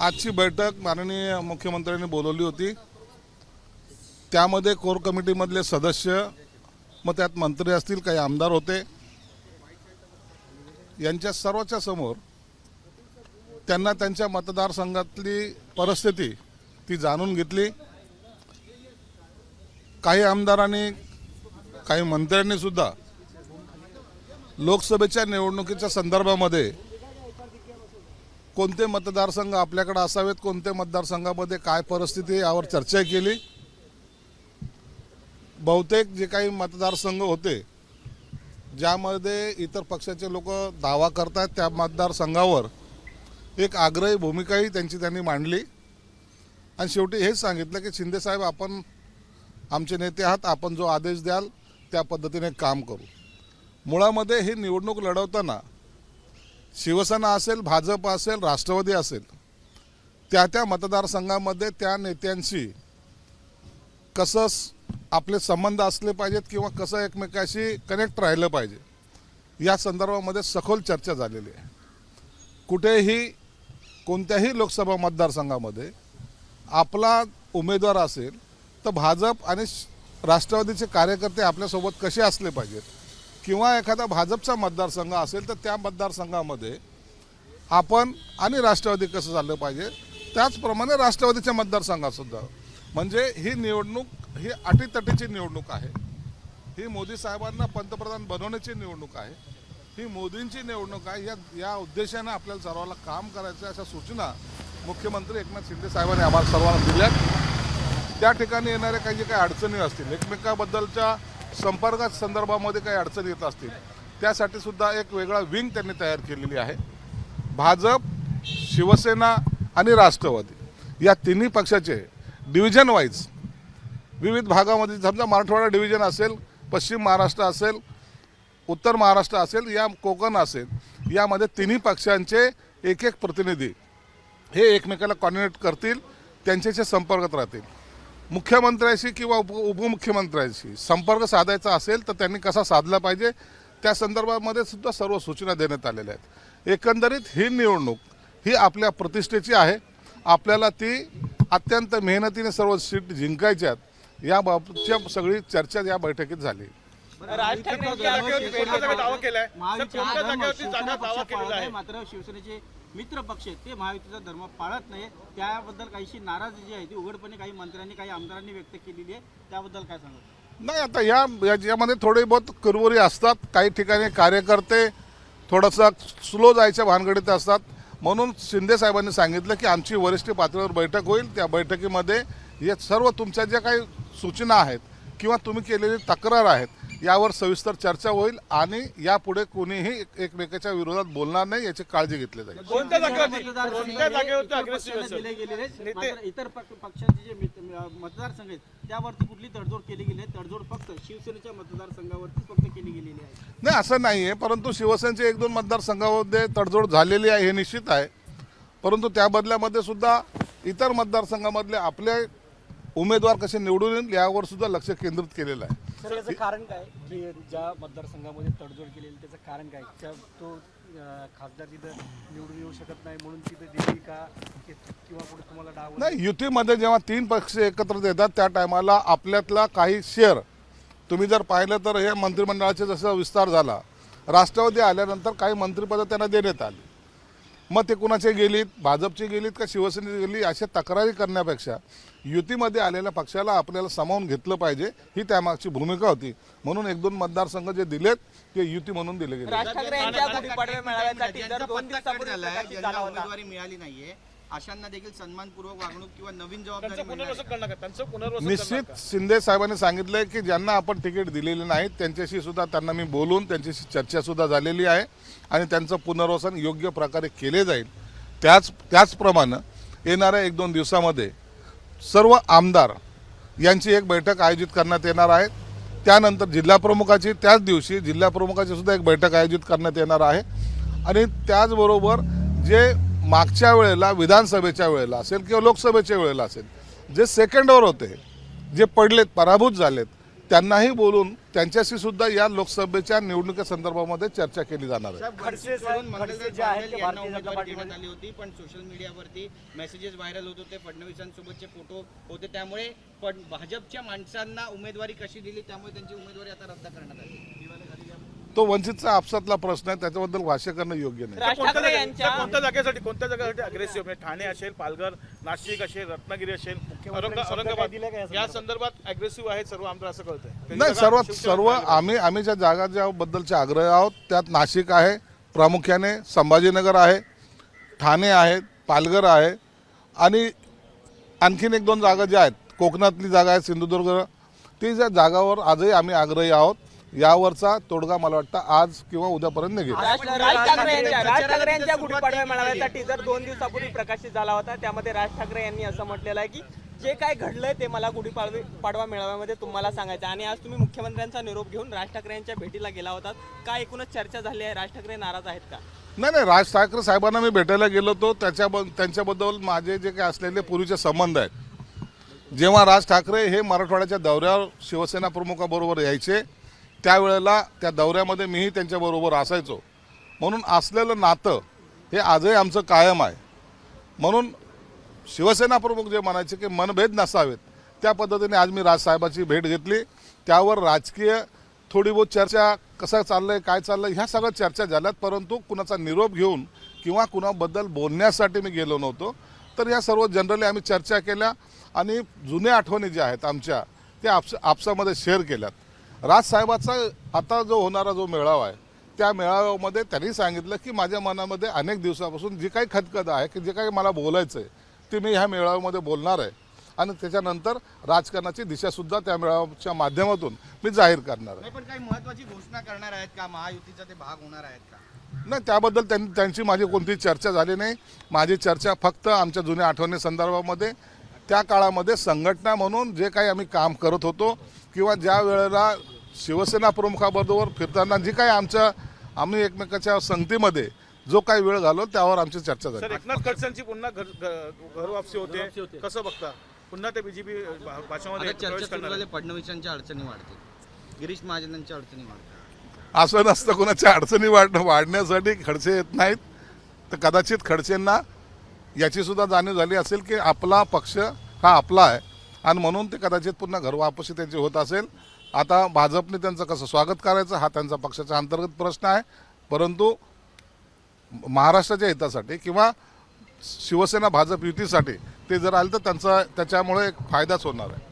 आजची बैठक माननीय मुख्यमंत्र्यांनी बोलवली होती. त्यामध्ये कोर कमिटीमधले सदस्य मग त्यात मंत्री असतील काही आमदार होते. यांच्या सर्वच्या समोर त्यांना त्यांच्या मतदारसंघातली परिस्थिती ती जाणून घेतली. काही आमदारांनी काही मंत्र्यांनी सुद्धा लोकसभेच्या निवडणुकीच्या संदर्भामध्ये कोणते मतदारसंघ आपल्याकडे असावेत कोणते मतदारसंघामध्ये काय परिस्थिती यावर चर्चा केली. बहुतेक जे काही मतदारसंघ होते ज्यामध्ये इतर पक्षाचे लोक दावा करतात त्या मतदारसंघावर एक आग्रही भूमिकाही त्यांची त्यांनी मांडली. आणि शेवटी हेच सांगितलं की शिंदेसाहेब आपण आमचे नेते आहात आपण जो आदेश द्याल त्या पद्धतीने काम करू. मुळामध्ये ही निवडणूक लढवताना शिवसेना असेल भाजप असेल राष्ट्रवादी असेल त्या त्या मतदारसंघामध्ये त्या नेत्यांशी कसं आपले संबंध असले पाहिजेत किंवा कसं एकमेकाशी कनेक्ट राहिलं पाहिजे या संदर्भामध्ये सखोल चर्चा झालेली आहे. कुठेही कोणत्याही लोकसभा मतदारसंघामध्ये आपला उमेदवार असेल तर भाजप आणि श- राष्ट्रवादीचे कार्यकर्ते आपल्यासोबत कसे असले पाहिजेत किंवा एखादा भाजपचा मतदारसंघ असेल तर त्या मतदारसंघामध्ये आपण आणि राष्ट्रवादी कसं झालं पाहिजे त्याचप्रमाणे राष्ट्रवादीच्या मतदारसंघातसुद्धा म्हणजे ही निवडणूक ही अटीतटीची निवडणूक आहे. ही मोदी साहेबांना पंतप्रधान बनवण्याची निवडणूक आहे. ही मोदींची निवडणूक आहे. या या उद्देशानं आपल्याला सर्वांना काम करायचं अशा सूचना मुख्यमंत्री एकनाथ शिंदे साहेबांनी आम्हाला सर्वांना दिल्यात. त्या ठिकाणी येणाऱ्या काही जे काही अडचणी असतील एकमेकाबद्दलच्या संपर्कात संदर्भामध्ये काही अडचणी येत असतील त्यासाठी सुद्धा एक वेगळा विंग त्यांनी तयार केलेली आहे. भाजप शिवसेना आणि राष्ट्रवादी या तिन्ही पक्षाचे डिव्हिजन वाईज विविध भागामध्ये समजा मराठवाडा डिव्हिजन असेल पश्चिम महाराष्ट्र असेल उत्तर महाराष्ट्र असेल या कोकण असेल यामध्ये तिन्ही पक्षांचे एक एक प्रतिनिधी हे एकमेकाला कॉर्डिनेट करतील त्यांच्याशी संपर्कात राहतील. मुख्यमंत्र्याशी किंवा उप उपमुख्यमंत्र्यांशी संपर्क साधायचा असेल तर त्यांनी कसा साधला पाहिजे त्या संदर्भामध्ये सुद्धा सर्व सूचना देण्यात आलेल्या आहेत. एकंदरीत ही निवडणूक ही आपल्या प्रतिष्ठेची आहे. आपल्याला ती अत्यंत मेहनतीने सर्व सीट जिंकायच्यात याबाबतच्या सगळी चर्चा या बैठकीत झाली. राज आहे? मात्र शिवसेनेचे मित्र पक्ष आहेत. ते महायुतीचा धर्म पाळत नाही त्याबद्दल काहीशी नाराजी जी आहे ती उघडपणे काही मंत्र्यांनी काही आमदारांनी व्यक्त केलेली आहे. त्याबद्दल काय सांगा नाही आता या याच्यामध्ये थोडे बहुत कुरबुरी असतात. काही ठिकाणी कार्यकर्ते थोडंसं स्लो जायच्या भानगडीत असतात. म्हणून शिंदे साहेबांनी सांगितलं की आमची वरिष्ठ पातळीवर बैठक होईल. त्या बैठकीमध्ये या सर्व तुमच्या ज्या काही सूचना आहेत किंवा तुम्ही केलेली तक्रार आहेत यावर सविस्तर चर्चा होईल आणि यापुढे कोणीही एक- एकमेकाच्या विरोधात बोलणार नाही याची काळजी घेतली जाईल. इतर पक्षांचे जे मित- मतदारसंघ आहेत त्यावरती कुठली तडजोड केली गेली आहे तडजोड फक्त शिवसेनेच्या मतदारसंघावरतीच फक्त केली गेलेली आहे. नाही असं नाही आहे परंतु शिवसेनेचे एक दोन मतदारसंघामध्ये तडजोड झालेली आहे हे निश्चित आहे. परंतु त्या बदल्यामध्ये सुद्धा इतर मतदारसंघामधले आपले उमेदवार कसे निवडून येईल यावर सुद्धा लक्ष केंद्रित केलेलं आहे. सर याचं कारण काय? की ज्या मतदारसंघामध्ये तडजोड केलेली त्याचं कारण काय? त्या तो खासदार तिथं निवडून येऊ शकत नाही म्हणून तिथं दिली का? कि- किंवा कुठे तुम्हाला डाव नाही युतीमध्ये जेव्हा तीन पक्ष एकत्र येतात त्या टायमाला आपल्यातला काही शेअर तुम्ही जर पाहिलं तर हे मंत्रिमंडळाचे जसं विस्तार झाला राष्ट्रवादी आल्यानंतर काही मंत्रिपदं त्यांना देण्यात आली. मग ते कुणाचे गेलीत? भाजपची गेलीत का शिवसेनेची गेली अशा तक्रारी करण्यापेक्षा युतीमध्ये आलेल्या पक्षाला आपल्याला सामावून घेतलं पाहिजे ही त्यामागची भूमिका होती. म्हणून एक दोन मतदारसंघ जे दिलेत ते युती म्हणून दिले गेले. राज ठाकरे यांच्या गुढीपाडव्या मेळाव्यासाठी दोन दिवसापूर्वी उमेदवारी मिळाली नाहीये. अशांना देखील सन्मानपूर्वक वागणूक किंवा नवीन जबाबदारी त्यांचं मिळणार पुनर्वसन आहे. करणार का त्यांचं पुनर्वसन करणार निश्चित का? शिंदे साहेबांनी सांगितलंय की ज्यांना आपण तिकीट दिलेली नाहीत त्यांच्याशी सुद्धा त्यांना मी बोलून त्यांच्याशी चर्चा सुद्धा झालेली आहे आणि त्यांचं पुनर्वसन योग्य प्रकारे केले जाईल त्याच त्याचप्रमाणे येणाऱ्या एक दोन दिवसामध्ये सर्व आमदार यांची एक बैठक आयोजित करण्यात येणार आहे त्यानंतर जिल्हा प्रमुखाची त्याच दिवशी जिल्हा प्रमुखाची सुद्धा एक बैठक आयोजित करण्यात येणार आहे आणि त्याचबरोबर जे मागच्या वेळेला विधानसभेच्या वेळेला असेल किंवा लोकसभेच्या वेळेला असेल जे सेकंडवर होते जे पडलेत पराभूत झालेत त्यांनाही बोलून त्यांच्याशी सुद्धा या लोकसभेच्या निवडणुकीसंदर्भामध्ये चर्चा केली जाणार आहे. पण सोशल मीडियावरती मेसेजेस व्हायरल होत होते फडणवीसांसोबतचे फोटो होते. त्यामुळे पण भाजपच्या माणसांना उमेदवारी कशी दिली त्यामुळे त्यांची उमेदवारी आता रद्द करण्यात आली. तो वंचितचा आपसातला प्रश्न आहे त्याच्याबद्दल भाष्य करणं योग्य नाही. राज कोणत्या ठाकरे जागे- यांच्या कोणत्या जागेसाठी कोणत्या जागेसाठी अग्रेसिव्ह म्हणजे ठाणे असेल पालघर नाशिक असेल रत्नागिरी असेल औरंग- औरंगाबाद. या संदर्भात? अग्रेसिव्ह आहेत सर्व आमदार असं कळतंय. नाही सर्वात सर्व आम्ही आम्ही ज्या जागा ज्या बद्दलचे आग्रह आहोत त्यात नाशिक आहे प्रामुख्याने संभाजीनगर आहे ठाणे आहे पालघर आहे आणि आणखीन एक दोन जागा ज्या आहेत कोकणातली जागा आहे सिंधुदुर्ग. ती ज्या जागावर आजही आम्ही आग्रही आहोत यावरचा तोडगा मला वाटतं आज किंवा उद्यापर्यंत निघेल. राज ठाकरे यांच्या राज ठाकरे यांच्या गुढीपाडव्या मेळाव्याचा टीजर दोन दिवसापूर्वी प्रकाशित झाला होता. त्यामध्ये राज ठाकरे यांनी असं म्हटलेलं आहे की जे काय घडलंय ते मला गुढीपाडवे पाडवा मेळाव्यामध्ये तुम्हाला सांगायचं आहे. आणि आज तुम्ही मुख्यमंत्र्यांचा निरोप घेऊन राज ठाकरे यांच्या भेटीला गेला होता काय एकूणच चर्चा झाली आहे? राज ठाकरे नाराज आहेत का? नाही नाही राज ठाकरे साहेबांना मी भेटायला गेलो होतो. त्याच्या त्यांच्याबद्दल माझे जे काही असलेले पूर्वीचे संबंध आहेत. जेव्हा राज ठाकरे हे मराठवाड्याच्या दौऱ्यावर शिवसेना प्रमुखाबरोबर यायचे त्यावेळेला त्या दौऱ्यामध्ये मीही त्यांच्याबरोबर असायचो. म्हणून असलेलं नातं हे आजही आमचं कायम आहे. म्हणून शिवसेना प्रमुख जे म्हणायचे की मनभेद नसावेत त्या पद्धतीने आज मी राजसाहेबाची भेट घेतली. त्यावर राजकीय थोडी बहुत चर्चा कसं चाललं आहे काय चाललं आहे ह्या सगळ्या चर्चा झाल्यात परंतु कुणाचा निरोप घेऊन किंवा कुणाबद्दल बोलण्यासाठी मी गेलो नव्हतो. तर या सर्व जनरली आम्ही चर्चा केल्या आणि जुन्या आठवणी ज्या आहेत आमच्या त्या आपस आपसामध्ये शेअर केल्यात. राजसाहेबाचा आता जो होणारा जो मेळावा आहे त्या मेळाव्यामध्ये त्यांनी सांगितलं की माझ्या मनामध्ये अनेक दिवसापासून जी काही खतखत आहे की जे काही मला बोलायचं आहे ते मी ह्या मेळाव्यामध्ये बोलणार आहे. आणि त्याच्यानंतर राजकारणाची दिशासुद्धा त्या मेळाव्याच्या माध्यमातून मी जाहीर करणार आहे. पण काही महत्वाची घोषणा करणार आहेत का? महायुतीचा ते भाग होणार आहेत का? नाही त्याबद्दल त्यांनी त्यांची माझी कोणतीही चर्चा झाली नाही. माझी चर्चा फक्त आमच्या जुन्या आठवणी संदर्भामध्ये त्या काळामध्ये संघटना म्हणून जे काही आम्ही काम करत होतो किंवा ज्या वेळेला शिवसेना प्रमुखाबरोबर फिरताना जी काही आमच्या आम्ही एकमेकाच्या संगतीमध्ये जो काही वेळ घालो त्यावर आमची चर्चा झाली. सर एकनाथ खडसेंची पुन्हा घर घरवापसी होते. कसं बघता? पुन्हा ते बीजेपी चर्चा. फडणवीसांच्या अडचणी वाढतील. गिरीश महाजनांच्या अडचणी वाढतील. असं नसतं कोणाच्या अडचणी वाढ वाढण्यासाठी खडसे येत नाहीत. तर कदाचित खडसेंना याची सुद्धा जाणीव झाली असेल की आपला पक्ष हा आपला आहे. आणि म्हणून ते कदाचित पुन्हा घर वापसी त्यांची होत असेल. आता भाजपने त्यांचं कसं स्वागत करायचं हा त्यांचा पक्षाचा अंतर्गत प्रश्न आहे. परंतु महाराष्ट्राच्या हितासाठी किंवा शिवसेना भाजप युतीसाठी ते जर आले तर त्यांचा त्याच्यामुळे एक फायदाच होणार आहे.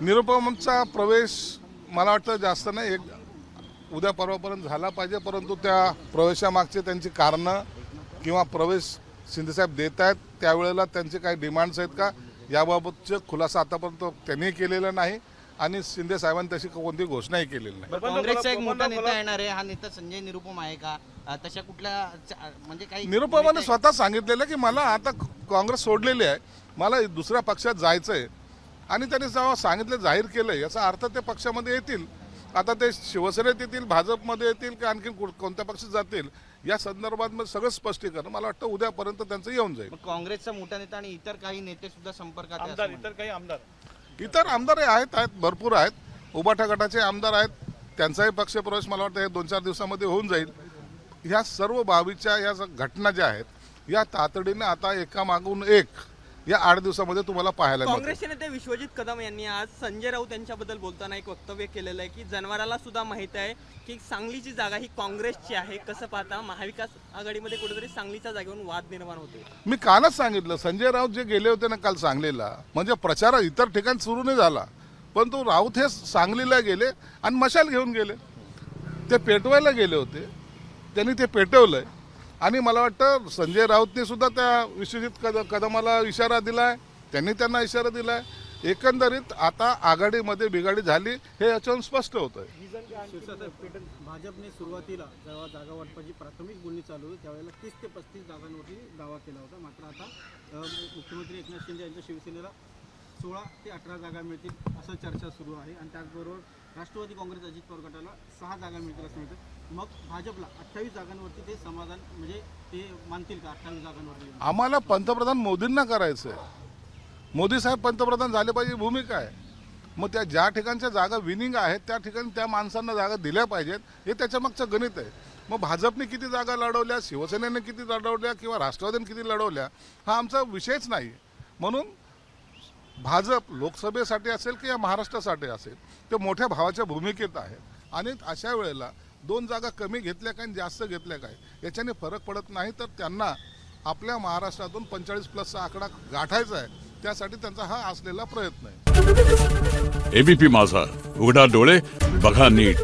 निरुपमचा प्रवेश मला वाटतं जास्त नाही. एक उद्या परवापर्यंत झाला पाहिजे परंतु त्या प्रवेशामागचे त्यांची कारणं किंवा प्रवेश शिंदेसाहेब देत आहेत त्यावेळेला त्यांचे काही डिमांड्स आहेत का? याबाबतचं खुलासा आतापर्यंत त्यांनी केलेला नाही आणि शिंदे साहेबांनी तशी कोणती घोषणाही केलेली नाही. काँग्रेसचा एक मोठा नेता येणार आहे हा नेता संजय निरुपम आहे का? तशा कुठल्या म्हणजे काही निरुपमाने स्वतः सांगितलेलं की मला आता काँग्रेस सोडलेली आहे मला दुसऱ्या पक्षात जायचं आहे आणि त्यांनी जेव्हा सांगितलं जाहीर केलं याचा अर्थ ते पक्षामध्ये येतील. आता ते शिवसेनेत येतील भाजपमध्ये येतील की आणखी कोणत्या पक्षात जातील या संदर्भात मग सगळं स्पष्टीकरण मला वाटतं उद्यापर्यंत त्यांचं येऊन जाईल. काँग्रेसचा मोठा नेता आणि इतर काही नेते सुद्धा संपर्कात आहे असं आमदार म्हणतात. इतर काही आमदार. इतर आमदारही आहेत आहेत भरपूर आहेत. उबाठा गटाचे आमदार आहेत. त्यांचाही पक्षप्रवेश मला वाटतं हे दोन चार दिवसामध्ये होऊन जाईल. ह्या सर्व बाबीच्या या घटना ज्या आहेत या तातडीने आता एका मागून एक या आठ दिवसामध्ये तुम्हाला पाहायला काँग्रेसचे नेते विश्वजित कदम यांनी आज संजय राऊत यांच्याबद्दल बोलताना एक वक्तव्य केलेलं आहे की जनावराला सुद्धा माहीत आहे की सांगलीची जागा ही काँग्रेसची आहे. कसं पाहता महाविकास आघाडीमध्ये कुठेतरी सांगलीच्या जागेवरून वाद निर्माण होते मी कालच सांगितलं संजय राऊत जे गेले होते ना काल सांगलीला म्हणजे प्रचार इतर ठिकाणी सुरू नाही झाला पण तो राऊत हे सांगलीला गेले आणि मशाल घेऊन गेले. ते पेटवायला गेले होते त्यांनी ते पेटवलंय. आणि मला वाटतं संजय राऊतने सुद्धा त्या विश्वजित कद कदमाला इशारा दिलाय. त्यांनी त्यांना इशारा दिलाय. एकंदरीत आता आघाडीमध्ये बिघाडी झाली हे याच्यावरून स्पष्ट होतंय. भाजपने सुरुवातीला जेव्हा जागा वाटपाची प्राथमिक बोलणी चालू होती त्यावेळेला तीस ते पस्तीस जागांवरती दावा केला होता. मात्र आता मुख्यमंत्री एकनाथ शिंदे यांच्या शिवसेनेला सोळा ते अठरा जागा मिळतील असं चर्चा सुरू आहे. आणि त्याचबरोबर राष्ट्रवादी काँग्रेस अजित पवार गटाला सहा जागा मिळतील असं मिळतं मग भाजपला अठ्ठावीस जागांवरती ते समाधान म्हणजे ते मानतील का अठ्ठावीस जागांवरती? आम्हाला पंतप्रधान मोदींना करायचं आहे मोदी साहेब पंतप्रधान झाले पाहिजे भूमिका आहे मग त्या ज्या ठिकाणच्या जागा विनिंग आहेत त्या ठिकाणी त्या माणसांना जागा दिल्या पाहिजेत हे त्याच्या मागचं गणित आहे. मग भाजपने किती जागा लढवल्या शिवसेनेने किती लढवल्या किंवा राष्ट्रवादीने किती लढवल्या हा आमचा विषयच नाही. म्हणून भाजप लोकसभेसाठी असेल किंवा महाराष्ट्रासाठी असेल ते मोठ्या भावाच्या भूमिकेत आहे. आणि अशा वेळेला दोन जागा कमी घेतल्या काय आणि जास्त घेतल्या काय? याच्याने फरक पडत नाही तर त्यांना आपल्या महाराष्ट्रातून पंचेचाळीस प्लसचा आकडा गाठायचा आहे. त्यासाठी त्यांचा हा असलेला प्रयत्न आहे. एबीपी माझा. उघडा डोळे बघा नीट.